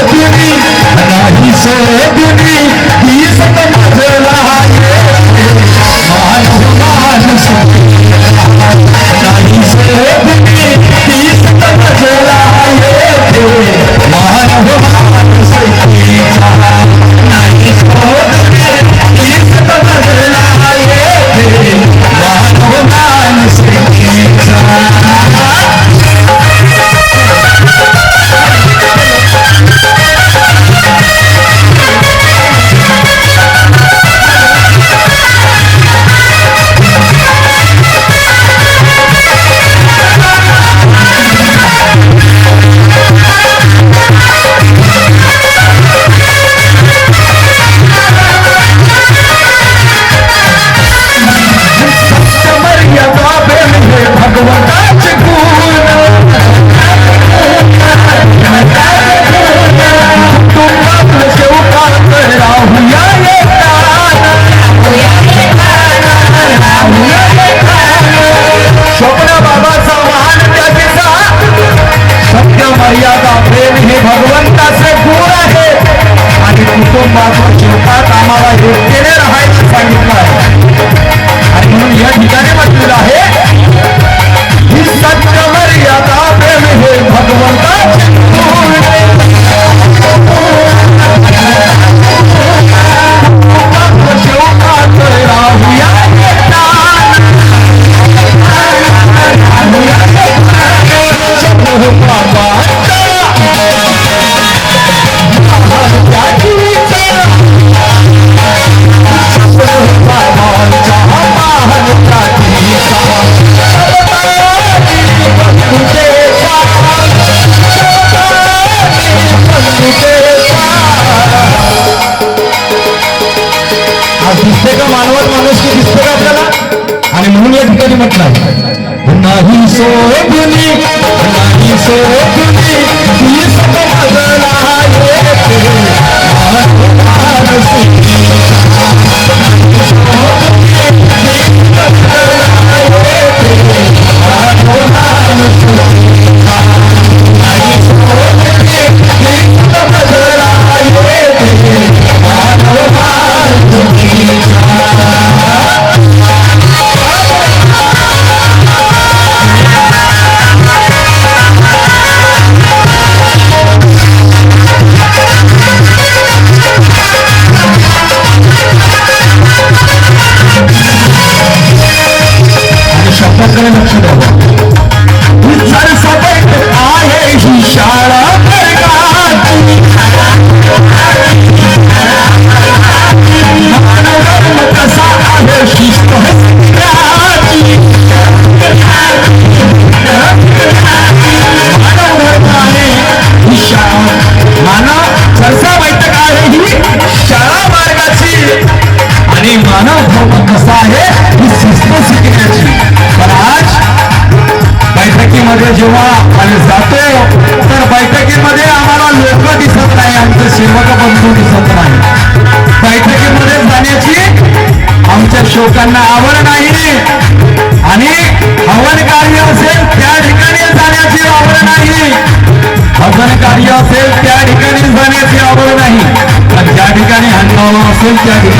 सोडली नाही सोडली आणि आज दिसते का मानवात माणूस की दिसते का आपल्याला? आणि म्हणून या ठिकाणी म्हटलं नाही सोडुनी नाही सोडुनी आहे ही शाळा मार्गाची आणि मानव धर्म कसा आहे ही शिस्त शिकण्याची पण आज बैठकीमध्ये जेव्हा आम्ही जातो तर बैठकीमध्ये आम्हाला लोक दिसत नाही आमचे सेवक बंधू दिसत नाही. बैठकीमध्ये जाण्याची आमच्या शोकांना आवड नाही. आणि हवन कार्य असेल त्या ठिकाणी Thank you.